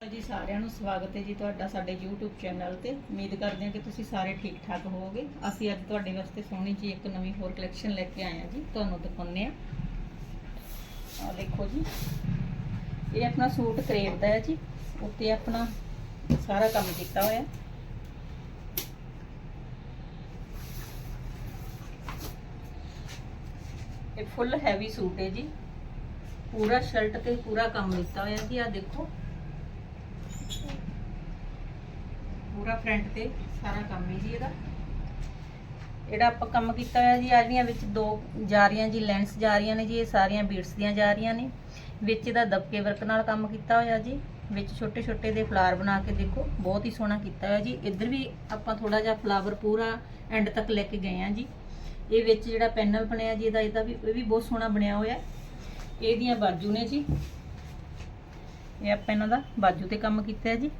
ਜੀ ਸਾਰਿਆਂ ਨੂੰ ਸਵਾਗਤ ਹੈ ਜੀ ਤੁਹਾਡਾ ਸਾਡੇ YouTube ਚੈਨਲ ਤੇ। ਉਮੀਦ ਕਰਦੇ ਹਾਂ ਕਿ ਤੁਸੀਂ ਸਾਰੇ ਠੀਕ ਠਾਕ ਹੋਵੋਗੇ। ਅਸੀਂ ਅੱਜ ਤੁਹਾਡੇ ਵਾਸਤੇ ਸੋਹਣੀ ਜੀ ਇੱਕ ਨਵੀਂ ਹੋਰ ਕਲੈਕਸ਼ਨ ਲੈ ਕੇ ਆਏ ਹਾਂ ਜੀ। ਤੁਹਾਨੂੰ ਦਿਖਾਉਂਦੇ ਆ ਆ ਦੇਖੋ ਜੀ। ਇਹ ਆਪਣਾ ਸੂਟ ਕਰੇਵ ਦਾ ਹੈ ਜੀ। ਉੱਤੇ ਆਪਣਾ ਸਾਰਾ ਕੰਮ ਕੀਤਾ ਹੋਇਆ। ਇਹ ਫੁੱਲ ਹੈਵੀ ਸੂਟ ਹੈ ਜੀ। ਪੂਰਾ ਸ਼ਰਟ ਤੇ ਪੂਰਾ ਕੰਮ ਦਿੱਤਾ ਹੋਇਆ ਜੀ। ਆ ਦੇਖੋ। ਪੂਰਾ ਫਰੰਟ ਤੇ, ਸਾਰਾ ਕੰਮ ਹੈ ਜੀ ਇਹਦਾ। ਜਿਹੜਾ ਆਪਾਂ ਕੰਮ ਕੀਤਾ ਹੋਇਆ ਜੀ ਆ ਜਿਹੜੀਆਂ ਵਿੱਚ ਦੋ ਜਾ ਰਹੀਆਂ ਜੀ ਲੈਂਸ ਜਾ ਰਹੀਆਂ ਨੇ ਜੀ, ਇਹ ਸਾਰੀਆਂ ਬੀਟਸ ਦੀਆਂ ਜਾ ਰਹੀਆਂ ਨੇ। ਵਿੱਚ ਇਹਦਾ ਦਬਕੇ ਵਰਕ ਨਾਲ ਕੰਮ ਕੀਤਾ ਹੋਇਆ ਜੀ। ਵਿੱਚ ਛੋਟੇ ਛੋਟੇ ਦੇ ਫਲਾਰ ਬਣਾ ਕੇ ਦੇਖੋ, ਬਹੁਤ ਹੀ ਸੋਹਣਾ ਕੀਤਾ ਹੋਇਆ ਜੀ। ਇੱਧਰ ਵੀ ਆਪਾਂ ਥੋੜਾ ਜਿਹਾ ਫਲਾਵਰ ਪੂਰਾ ਐਂਡ ਤੱਕ ਲੈ ਕੇ ਗਏ ਆ ਜੀ। ਇਹ ਵਿੱਚ ਜਿਹੜਾ ਪੈਨਲ ਬਣਿਆ ਜੀ, ਇਹਦਾ ਇਹਦਾ ਵੀ, ਇਹ ਵੀ ਬਹੁਤ ਸੋਹਣਾ ਬਣਿਆ ਹੋਇਆ। ਇਹਦੀਆਂ ਬਾਜੂ ਨੇ ਜੀ। ਇਹ ਆਪਾਂ ਇਹਨਾਂ ਦਾ ਬਾਜੂ ਤੇ ਕੰਮ ਕੀਤਾ ਹੈ ਜੀ।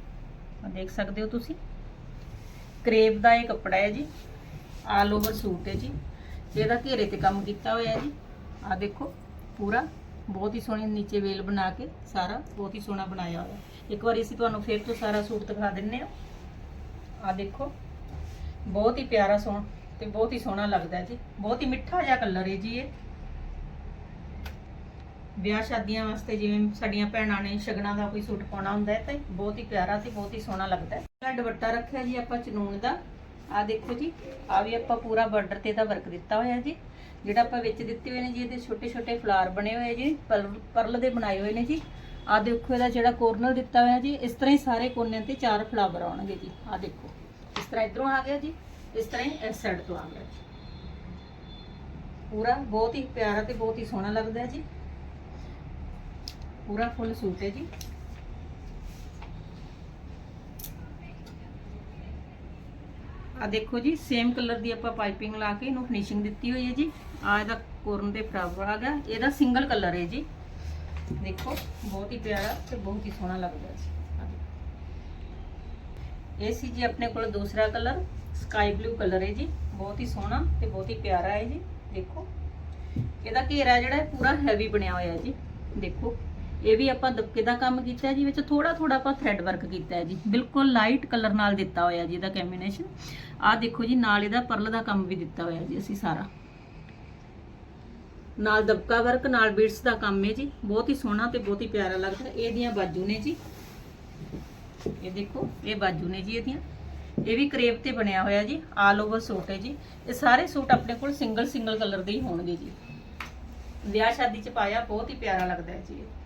ਦੇਖ ਸਕਦੇ ਹੋ ਤੁਸੀਂ। ਕਰੇਪ ਦਾ ਇਹ ਕੱਪੜਾ ਹੈ ਜੀ। ਆਲ ਓਵਰ ਸੂਟ ਹੈ ਜੀ। ਇਹਦਾ ਘੇਰੇ ਤੇ ਕੰਮ ਕੀਤਾ ਹੋਇਆ ਜੀ। ਆ ਦੇਖੋ, ਪੂਰਾ ਬਹੁਤ ਹੀ ਸੋਹਣੀ ਨੀਚੇ ਵੇਲ ਬਣਾ ਕੇ ਸਾਰਾ ਬਹੁਤ ਹੀ ਸੋਹਣਾ ਬਣਾਇਆ ਹੋਇਆ। ਇੱਕ ਵਾਰੀ ਅਸੀਂ ਤੁਹਾਨੂੰ ਫੇਰ ਤੋਂ ਸਾਰਾ ਸੂਟ ਦਿਖਾ ਦਿੰਨੇ ਆ ਆ ਦੇਖੋ, ਬਹੁਤ ਹੀ ਪਿਆਰਾ ਸੋਹਣਾ ਤੇ ਬਹੁਤ ਹੀ ਸੋਹਣਾ ਲੱਗਦਾ ਜੀ। ਬਹੁਤ ਹੀ ਮਿੱਠਾ ਜਿਹਾ ਕਲਰ ਹੈ ਜੀ ਇਹ। ਵਿਆਹ ਸ਼ਾਦੀਆਂ ਵਾਸਤੇ ਜਿਵੇਂ ਸਾਡੀਆਂ ਭੈਣਾਂ ਨੇ ਸ਼ਗਨਾਂ ਦਾ ਕੋਈ ਸੂਟ ਪਾਉਣਾ ਹੁੰਦਾ ਹੈ, ਤਾਂ ਬਹੁਤ ਹੀ ਪਿਆਰਾ ਤੇ ਬਹੁਤ ਹੀ ਸੋਹਣਾ ਲੱਗਦਾ ਹੈ। ਇਹ ਦੁਪੱਟਾ ਰੱਖਿਆ ਜੀ ਆਪਾਂ ਚਨੂਨ ਦਾ। ਆ ਦੇਖੋ ਜੀ ਆ ਵੀ ਆਪਾਂ ਪੂਰਾ ਬਾਰਡਰ ਤੇ ਦਾ ਵਰਕ ਦਿੱਤਾ ਹੋਇਆ ਜੀ। ਜਿਹੜਾ ਆਪਾਂ ਵਿੱਚ ਦਿੱਤੇ ਹੋਏ ਨੇ ਜੀ, ਇਹਦੇ ਛੋਟੇ ਛੋਟੇ ਫਲਾਰ ਬਣੇ ਹੋਏ ਜੀ ਪਰਲ- ਦੇ ਬਣਾਏ ਹੋਏ ਨੇ ਜੀ। ਆ ਦੇਖੋ ਇਹਦਾ ਜਿਹੜਾ ਕੋਰਨਰ ਦਿੱਤਾ ਹੋਇਆ ਜੀ, ਇਸ ਤਰ੍ਹਾਂ ਹੀ ਸਾਰੇ ਕੋਨਿਆਂ ਤੇ ਚਾਰ ਫਲਾਵਰ ਆਉਣਗੇ ਜੀ। ਆ ਦੇਖੋ, ਇਸ ਤਰ੍ਹਾਂ ਇਧਰੋਂ ਆ ਗਿਆ ਜੀ, ਇਸ ਤਰ੍ਹਾਂ ਹੀ ਇਸ ਸਾਈਡ ਤੋਂ ਆ ਗਿਆ ਜੀ। ਪੂਰਾ ਬਹੁਤ ਹੀ ਪਿਆਰਾ ਤੇ ਬਹੁਤ ਹੀ ਸੋਹਣਾ ਲੱਗਦਾ ਜੀ। ਪੂਰਾ ਫੁੱਲ ਸੂਟ ਹੈ ਜੀ। ਆ ਦੇਖੋ ਜੀ ਸੇਮ ਕਲਰ ਦੀ ਆਪਾਂ ਪਾਈਪਿੰਗ ਲਾ ਕੇ ਇਹਨੂੰ ਫਿਨਿਸ਼ਿੰਗ ਦਿੱਤੀ ਹੋਈ ਹੈ ਜੀ। ਆ ਇਹਦਾ ਕੋਰਨ ਦੇ ਫਰਾਵਰ ਆ ਗਿਆ। ਇਹਦਾ ਸਿੰਗਲ ਕਲਰ ਹੈ ਜੀ। ਦੇਖੋ, ਬਹੁਤ ਹੀ ਪਿਆਰਾ ਤੇ ਬਹੁਤ ਹੀ ਸੋਹਣਾ ਲੱਗਦਾ ਜੀ। ਇਹ ਸੀ ਜੀ ਆਪਣੇ ਕੋਲ ਦੂਸਰਾ ਕਲਰ ਸਕਾਈ ਬਲੂ ਕਲਰ ਹੈ ਜੀ। ਬਹੁਤ ਹੀ ਸੋਹਣਾ ਤੇ ਬਹੁਤ ਹੀ ਪਿਆਰਾ ਹੈ ਜੀ। ਦੇਖੋ, ਇਹਦਾ ਘੇਰਾ ਜਿਹੜਾ ਪੂਰਾ ਹੈਵੀ ਬਣਿਆ ਹੋਇਆ ਹੈ ਜੀ। ਦੇਖੋ। ਇਹ ਵੀ ਆਪਾਂ ਦਬਕੇ ਦਾ ਕੰਮ ਕੀਤਾ ਜੀ? ਵਿੱਚ ਥੋੜਾ ਥੋੜਾ ਆਪਾਂ ਥ੍ਰੈਡ ਵਰਕ ਕੀਤਾ ਹੈ ਜੀ। ਬਿਲਕੁਲ ਲਾਈਟ ਕਲਰ ਨਾਲ ਦਿੱਤਾ ਹੋਇਆ ਜੀ ਇਹਦਾ ਕੰਬੀਨੇਸ਼ਨ ਆਹ ਦੇਖੋ ਜੀ, ਨਾਲ ਇਹਦਾ ਪਰਲ ਦਾ ਕੰਮ ਵੀ ਦਿੱਤਾ ਹੋਇਆ ਜੀ ਅਸੀਂ ਸਾਰਾ। ਨਾਲ ਦਬਕਾ ਵਰਕ ਨਾਲ ਬੀਟਸ ਦਾ ਕੰਮ ਹੈ ਜੀ। ਬਹੁਤ ਹੀ ਸੋਹਣਾ ਤੇ ਬਹੁਤ ਹੀ ਪਿਆਰਾ ਲੱਗਦਾ। ਇਹਦੀਆਂ ਬਾਜੂ ਨੇ ਜੀ। ਇਹ ਦੇਖੋ, ਇਹ ਬਾਜੂ ਨੇ ਜੀ ਇਹਦੀਆਂ। ਇਹ ਵੀ ਕਰੇਪ ਤੇ ਬਣਿਆ ਹੋਇਆ ਜੀ। ਆਲ ਓਵਰ ਸੂਟ ਹੈ ਜੀ। ਇਹ ਸਾਰੇ ਸੂਟ ਆਪਣੇ ਕੋਲ ਸਿੰਗਲ ਸਿੰਗਲ ਕਲਰ ਦੇ ਹੀ ਹੋਣਗੇ ਜੀ। ਵਿਆਹ ਸ਼ਾਦੀ ਚ ਪਾਇਆ, ਬਹੁਤ ਹੀ ਪਿਆਰਾ ਲੱਗਦਾ ਹੈ ਜੀ ਇਹ।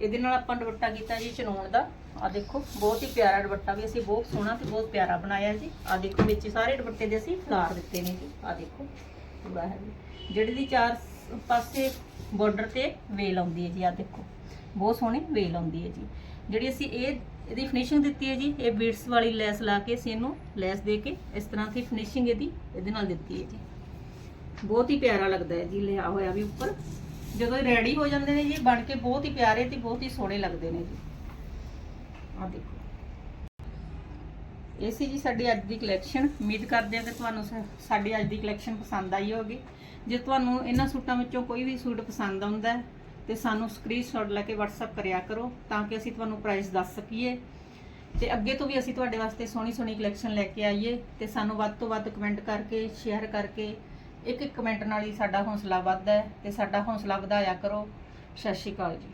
ਇਹਦੇ ਨਾਲ ਆਪਾਂ ਦੁਪੱਟਾ ਕੀਤਾ ਜੀ ਚਨੋਣ ਦਾ। ਆ ਦੇਖੋ, ਬਹੁਤ ਹੀ ਪਿਆਰਾ ਦੁਪੱਟਾ ਵੀ ਅਸੀਂ, ਬਹੁਤ ਸੋਹਣਾ ਤੇ ਬਹੁਤ ਪਿਆਰਾ ਬਣਾਇਆ ਜੀ। ਆ ਦੇਖੋ, ਵਿੱਚ ਸਾਰੇ ਦੁਪੱਟੇ ਦੇ ਅਸੀਂ ਫਲਾਰ ਦਿੱਤੇ ਨੇ ਜੀ। ਆ ਦੇਖੋ, ਪੂਰਾ ਹੈ ਜੀ। ਦੀ ਚਾਰ ਪਾਸੇ ਬਾਰਡਰ ਤੇ ਵੇਲ ਆਉਂਦੀ ਹੈ ਜੀ ਆ ਦੇਖੋ। ਬਹੁਤ ਸੋਹਣੀ ਵੇਲ ਆਉਂਦੀ ਹੈ ਜੀ। ਜਿਹੜੀ ਅਸੀਂ ਇਹ, ਇਹਦੀ ਫਿਨਿਸ਼ਿੰਗ ਦਿੱਤੀ ਹੈ ਜੀ, ਇਹ ਬੀਟਸ ਵਾਲੀ ਲੈਸ ਲਾ ਕੇ ਅਸੀਂ ਇਹਨੂੰ ਲੈਸ ਦੇ ਕੇ ਇਸ ਤਰ੍ਹਾਂ ਦੀ ਫਿਨਿਸ਼ਿੰਗ ਇਹਦੀ, ਇਹਦੇ ਨਾਲ ਦਿੱਤੀ ਹੈ ਜੀ। ਬਹੁਤ ਹੀ ਪਿਆਰਾ ਲੱਗਦਾ ਹੈ ਜੀ, ਲਿਆ ਹੋਇਆ ਵੀ ਉੱਪਰ। ਜਦੋਂ ਇਹ ਰੈਡੀ ਹੋ ਜਾਂਦੇ ਨੇ ਜੀ ਬਣ ਕੇ ਬਹੁਤ ਹੀ ਪਿਆਰੇ ਤੇ ਬਹੁਤ ਹੀ ਸੋਹਣੇ ਲੱਗਦੇ ਨੇ ਜੀ। ਆ ਦੇਖੋ। ਇਹ ਸੀ ਜੀ ਸਾਡੀ ਅੱਜ ਦੀ ਕਲੈਕਸ਼ਨ ਉਮੀਦ ਕਰਦੇ ਹਾਂ ਕਿ ਤੁਹਾਨੂੰ ਸਾਡੀ ਅੱਜ ਦੀ ਕਲੈਕਸ਼ਨ ਪਸੰਦ ਆਈ ਹੋਵੇਗੀ। ਜੇ ਤੁਹਾਨੂੰ ਇਹਨਾਂ ਸੂਟਾਂ ਵਿੱਚੋਂ ਕੋਈ ਵੀ ਸੂਟ ਪਸੰਦ ਆਉਂਦਾ ਹੈ, ਤੇ ਸਾਨੂੰ ਸਕਰੀਨਸ਼ਾਟ ਲੈ ਕੇ WhatsApp ਕਰਿਆ ਕਰੋ, ਤਾਂ ਕਿ ਅਸੀਂ ਤੁਹਾਨੂੰ ਪ੍ਰਾਈਸ ਦੱਸ ਸਕੀਏ। ਤੇ ਅੱਗੇ ਤੋਂ ਵੀ ਅਸੀਂ ਤੁਹਾਡੇ ਵਾਸਤੇ ਸੋਹਣੀ ਸੋਹਣੀ ਕਲੈਕਸ਼ਨ ਲੈ ਕੇ ਆਈਏ, ਤੇ ਸਾਨੂੰ ਵੱਧ ਤੋਂ ਵੱਧ ਕਮੈਂਟ ਕਰਕੇ ਸ਼ੇਅਰ ਕਰਕੇ ਇੱਕ ਇੱਕ ਕਮੈਂਟ ਨਾਲ ਹੀ ਸਾਡਾ ਹੌਸਲਾ ਵੱਧਦਾ ਹੈ ਤੇ ਸਾਡਾ ਹੌਸਲਾ ਵਧਾਇਆ ਕਰੋ। ਸਤਿ ਸ਼੍ਰੀ ਅਕਾਲ ਜੀ।